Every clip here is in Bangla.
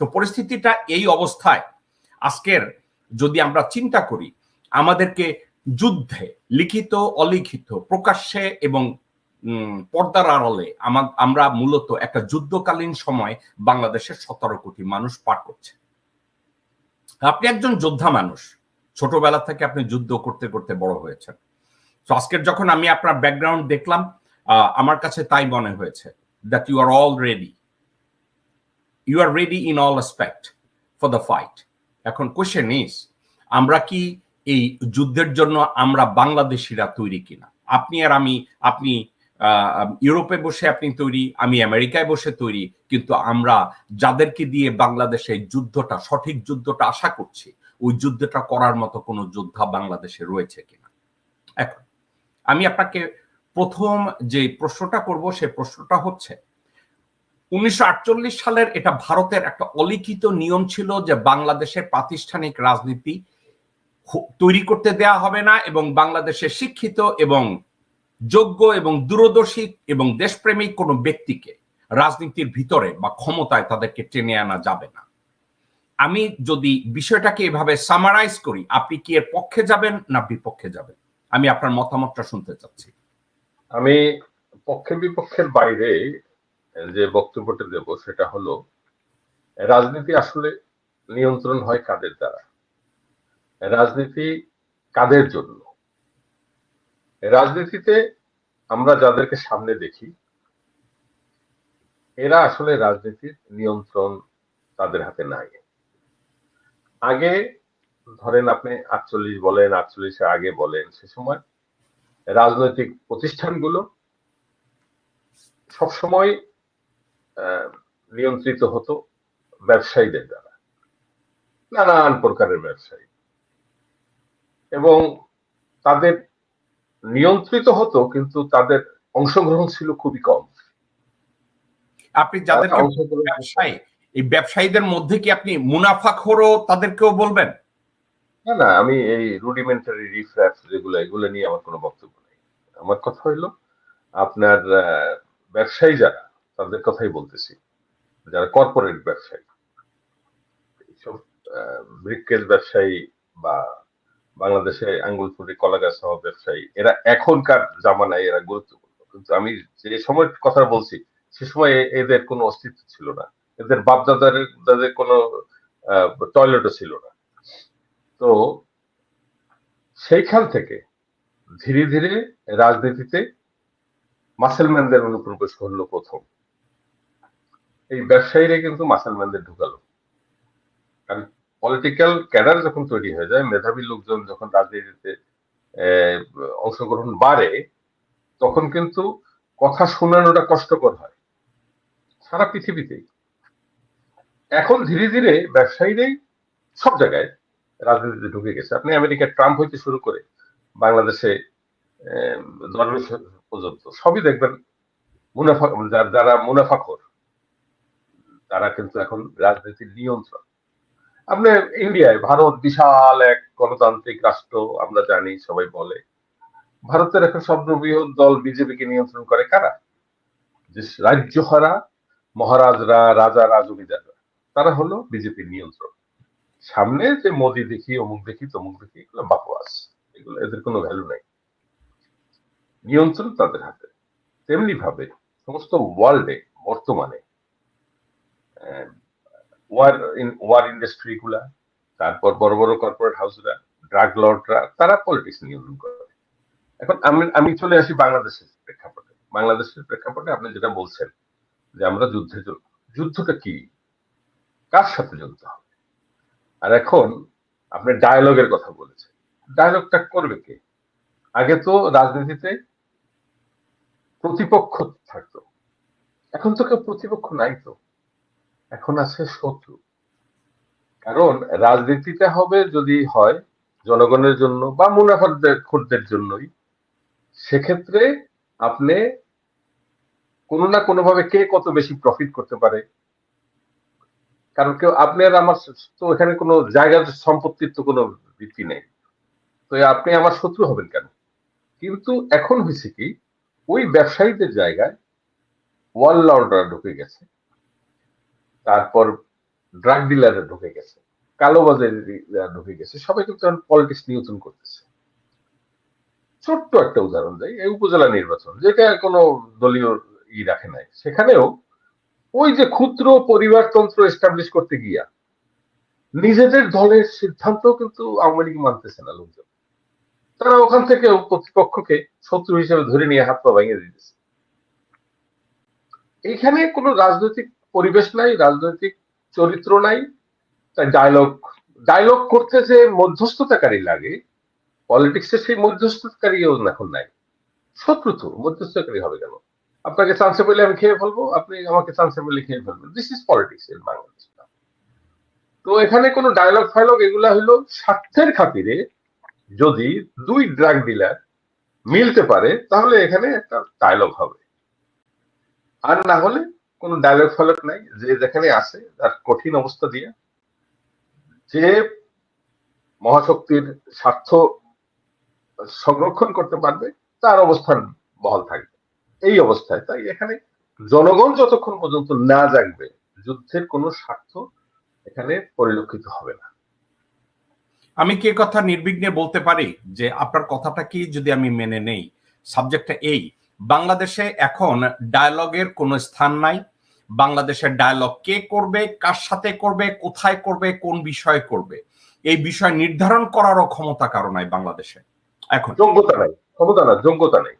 তো পরিস্থিতিটা এই অবস্থায়। আজকের যদি আমরা চিন্তা করি, আমাদেরকে যুদ্ধে লিখিত, অলিখিত, প্রকাশ্যে এবং পর্দার আড়ালে আমরা মূলত একটা যুদ্ধকালীন সময় বাংলাদেশের সতেরো কোটি মানুষ পার করছে। আপনি একজন যোদ্ধা মানুষ, ছোটবেলা থেকে আপনি যুদ্ধ করতে করতে বড় হয়েছেন। তো আজকের যখন আমি আপনার ব্যাকগ্রাউন্ড দেখলাম আমার কাছে তাই মনে হয়েছে that you are all ready you are ready in all respect for the fight এখন কোয়েশ্চেন ইস আমরা কি এই যুদ্ধের জন্য আমরা বাংলাদেশিরা তৈরি কিনা? আপনি আর আমি, আপনি ইউরোপে বসে আপনি তৈরি, আমি আমেরিকায় বসে তৈরি, কিন্তু আমরা যাদেরকে দিয়ে বাংলাদেশে যুদ্ধটা, সঠিক যুদ্ধটা আশা করছি, ওই যুদ্ধটা করার মতো কোনো যোদ্ধা বাংলাদেশে রয়েছে কিনা? এখন, আমি আপনাকে প্রথম যে প্রশ্নটা করব, সে প্রশ্নটা হচ্ছে উনিশশো আটচল্লিশ সালের এটা ভারতের একটা অলিখিত নিয়ম ছিল যে বাংলাদেশের প্রাতিষ্ঠানিক রাজনীতি তৈরি করতে দেয়া হবে না এবং বাংলাদেশের শিক্ষিত এবং যোগ্য এবং দূরদর্শী এবং দেশপ্রেমিক কোনো ব্যক্তিকে রাজনীতির ভিতরে বা ক্ষমতায় তাদেরকে টেনে আনা যাবে না। আমি যদি বিষয়টাকে এভাবে সামারাইজ করি, আপনি কি এর পক্ষে যাবেন না বিপক্ষে যাবেন? আমি আপনার মতামতটা শুনতে চাচ্ছি। আমি পক্ষে বিপক্ষের বাইরে যে বক্তব্যটা দেব সেটা হলো, রাজনীতি আসলে নিয়ন্ত্রণ হয় কাদের দ্বারা? রাজনীতি কাদের জন্য? রাজনীতিতে আমরা যাদেরকে সামনে দেখি, এরা আসলে রাজনীতির নিয়ন্ত্রণ তাদের হাতে নাই। আগে ধরেন আপনি আটচল্লিশ বলেন, আটচল্লিশের আগে বলেন, সে সময় রাজনৈতিক প্রতিষ্ঠানগুলো সবসময় নিয়ন্ত্রিত হতো ব্যবসায়ীদের দ্বারা। নানান প্রকারের ব্যবসায়ী। এবং তাদের নিয়ন্ত্রিত হতো কিন্তু তাদের অংশগ্রহণ ছিল খুবই কম। আপনি যাদের ব্যবসায়ী এই ব্যবসায়ীদের মধ্যে কি আপনি মুনাফাখোরও তাদেরকেও বলবেন? না না আমি এই রুডিমেন্টারি রিফ্র্যাক্স যেগুলো এগুলো নিয়ে আমার কোনো বক্তব্য নেই। আমার কথা হইল আপনার ব্যবসায়ী যারা তাদের কথাই বলতেছি। যারা কর্পোরেট ব্যবসায়ী। এইসব ব্রিকেজ ব্যবসায়ী বা বাংলাদেশে আঙ্গুল ফুটে কলা গাছ হওয়া ব্যবসায়ী, এরা এখনকার জামানায় এরা গুরুত্বপূর্ণ। কিন্তু আমি যে সময় কথা বলছি, সে সময় এদের কোনো অস্তিত্ব ছিল না। এদের বাপদাদার দাদের কোনো টয়লেটও ছিল না। তো সেইখান থেকে ধীরে ধীরে রাজনীতিতে মাসেলম্যানদের অনুপ্রবেশ করল প্রথম। এই ব্যবসায়ীরা কিন্তু মাসেলম্যানদের ঢুকালো। কারণ পলিটিক্যাল ক্যাডার যখন তৈরি হয়ে যায়, মেধাবী লোকজন যখন রাজনীতিতে অংশগ্রহণ বাড়ে, তখন কিন্তু কথা শোনানোটা কষ্টকর হয়। সারা পৃথিবীতেই। এখন ধীরে ধীরে ব্যবসায়ীরাই সব জায়গায় রাজনীতিতে ঢুকে গেছে। আপনি আমেরিকার ট্রাম্প হইতে শুরু করে বাংলাদেশে পর্যন্ত সবই দেখবেন মুনাফা যারা মুনাফাখর। তারা কিন্তু এখন রাজনীতির নিয়ন্ত্রণ আপনি ইন্ডিয়ায়, ভারত বিশাল এক গণতান্ত্রিক রাষ্ট্র, আমরা জানি, সবাই বলে। ভারতের এখন সর্ববৃহৎ দল বিজেপিকে নিয়ন্ত্রণ করে কারা? যে রাজ্য হারা মহারাজরা রাজারা জমিদাররা তারা হলো বিজেপির নিয়ন্ত্রণ সামনে যে মোদি দেখি, অমুক দেখি, তমুক দেখি, এগুলো বাকওয়াস এগুলো, এদের কোনো ভ্যালু নাই। নিয়ন্ত্রণ তাদের হাতে। তেমনি ভাবে সমস্ত ওয়ার্ল্ডে বর্তমানে ওয়ার ওয়ার ইন্ডাস্ট্রি গুলা, তারপর বড় বড় কর্পোরেট হাউসরা ড্রাগ লর্ডরা তারা পলিটিক্স নিয়ন্ত্রণ করে। এখন আমি আমি চলে আসি বাংলাদেশের প্রেক্ষাপটে। বাংলাদেশের প্রেক্ষাপটে আপনি যেটা বলছেন যে আমরা যুদ্ধে যুদ্ধটা কি? কার সাথে যুদ্ধ হবে? আর এখন আপনি ডায়ালগের কথা বলেছেন। ডায়ালগটা করবে কে? আগে তো রাজনীতিতে প্রতিপক্ষ থাকতো। এখন তো কেউ প্রতিপক্ষ নাই তো। এখন আছে শত্রু। কারণ রাজনীতিতে হবে যদি হয় জনগণের জন্য বা মুনাফাদের জন্যই, সেক্ষেত্রে আপনি কোনো না কোনোভাবে কে কত বেশি প্রফিট করতে পারে? কারণ কেউ, আপনি আর আমার তো এখানে কোনো জায়গার সম্পত্তির তো কোনো ভিত্তি নেই। তো আপনি আমার শত্রু হবেন কেন? কিন্তু এখন হয়েছে কি, ওই ব্যবসায়ীদের জায়গায় ওয়াল লর্ডরা ঢুকে গেছে। তারপর ড্রাগ ডিলাররা ঢুকে গেছে। কালোবাজারিরা ঢুকে গেছে, সবাই কিন্তু পলিটিক্স নিয়ন্ত্রণ করতেছে। ছোট্ট একটা উদাহরণ দেয় এই উপজেলা নির্বাচন, যেটা কোনো দলীয় ই রাখে নাই। সেখানেও ওই যে ক্ষুদ্র পরিবারতন্ত্র এস্টাবলিশ করতে গিয়া, নিজেদের দলের সিদ্ধান্ত কিন্তু আওয়ামী লীগ মানতেছে না লোকজন। তারা ওখান থেকে প্রতিপক্ষকে শত্রু হিসেবে ধরে নিয়ে হাত পা ভেঙে দিতেছে। এখানে কোনো রাজনৈতিক পরিবেশ নাই, রাজনৈতিক চরিত্র নাই, তাই ডায়লগ ডায়লগ করতে যে মধ্যস্থতাকারী লাগে পলিটিক্সে সেই মধ্যস্থতাকারীও এখন নাই। শত্রু তো মধ্যস্থতাকারী হবে কেন? আপনাকে চান্সে পেলে আমি খেয়ে ফেলব, আপনি আমাকে চান্সে পেলে খেয়ে ফেলবেন। This is politics in Bangladesh তো এখানে কোনো ডায়লগ ফাইলগ এগুলা হলো স্বার্থের খাতিরে যদি দুই ড্রাগ ডিলার মিলতে পারে, তাহলে এখানে একটা ডায়লগ হবে। আর না হলে কোনো ডায়লগ ফাইলগ নাই, যে যেখানে আছে, তার কঠিন অবস্থা দিয়ে যে মহাশক্তির স্বার্থ সংরক্ষণ করতে পারবে, তার অবস্থান বহাল থাকবে। এই অবস্থায়, তাই এখানে জনগণ যতক্ষণ পর্যন্ত না জাগবে, যুদ্ধের কোনো স্বার্থ এখানে পরিলক্ষিত হবে না। আমি কি কথা নির্বিঘ্নে বলতে পারি যে আপনার কথাটা কি যদি আমি মেনে নেই? সাবজেক্টটা এই, বাংলাদেশে এখন ডায়ালগের কোনো স্থান নাই বাংলাদেশের ডায়ালগ কে করবে কার সাথে করবে কোথায় করবে কোন বিষয়ে করবে? এই বিষয় নির্ধারণ করারও ক্ষমতা কারও নাই বাংলাদেশে। এখন। যোগ্যতা নাই। ক্ষমতা না যোগ্যতা নেই।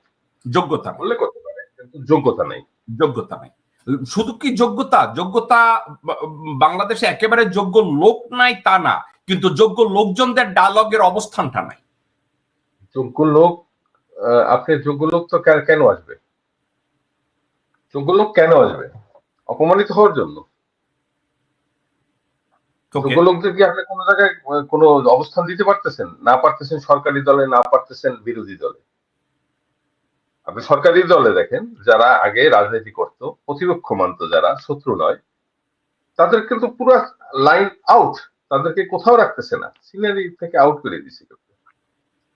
যোগ্যতা বললে করতে পারে কিন্তু যোগ্যতা নেই। যোগ্যতা নাই। শুধু কি যোগ্যতা? যোগ্যতা বাংলাদেশে একেবারে যোগ্য লোক নাই তা না কিন্তু যোগ্য লোকজনদের ডায়ালগের অবস্থানটা নাই। যোগ্য লোক আপনি যোগ্য লোক তো কেন আসবে? যোগ্য লোক কেন আসবে? অপমানিত হওয়ার জন্য। লোকদের কি আপনি কোনো জায়গায় কোনো অবস্থান দিতে পারতেছেন? না পারতেছেন সরকারি দলে না পারতেছেন বিরোধী দলে? আপনি সরকারি দলে দেখেন যারা আগে রাজনীতি করত প্রতিপক্ষ মানত যারা শত্রু নয় তাদের কিন্তু পুরো লাইন আউট তাদেরকে কোথাও রাখতেছে না। সিনারি থেকে আউট করে দিচ্ছে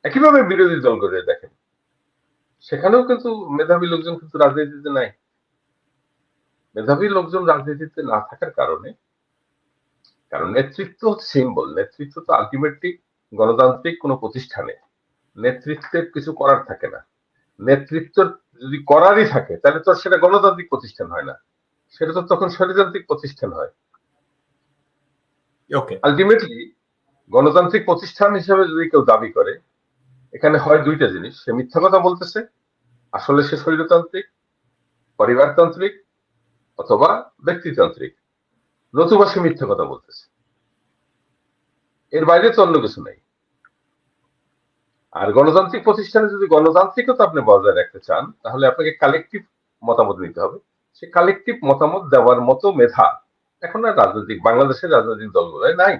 একইভাবে বিরোধী দল করে দেখেন সেখানেও কিন্তু মেধাবী লোকজন কিন্তু রাজনীতিতে নাই। মেধাবী লোকজন রাজনীতিতে না থাকার কারণে কারণ নেতৃত্ব সিম্বল নেতৃত্ব তো আলটিমেটলি গণতান্ত্রিক কোনো প্রতিষ্ঠানে। নেতৃত্বের কিছু করার থাকে না। নেতৃত্ব যদি করারই থাকে তাহলে তো সেটা গণতান্ত্রিক প্রতিষ্ঠান হয় না। সেটা তো তখন স্বৈরতান্ত্রিক প্রতিষ্ঠান হয়। ওকে আলটিমেটলি গণতান্ত্রিক প্রতিষ্ঠান হিসেবে যদি কেউ দাবি করে এখানে হয় দুইটা জিনিস। সে মিথ্যা কথা বলতেছে আসলে সে শরীরতান্ত্রিক পরিবারতান্ত্রিক অথবা ব্যক্তিতান্ত্রিক। নতুবা সে মিথ্যা কথা বলতেছে। এর বাইরে তো অন্য কিছু নাই। আর গণতান্ত্রিক প্রতিষ্ঠানে যদি গণতান্ত্রিকতা আপনি বজায় রাখতে চান, তাহলে আপনাকে কালেকটিভ মতামত নিতে হবে। সে কালেকটিভ মতামত দেওয়ার মতো মেধা এখন আর রাজনৈতিক, বাংলাদেশের রাজনৈতিক দলগুলোয় নাই।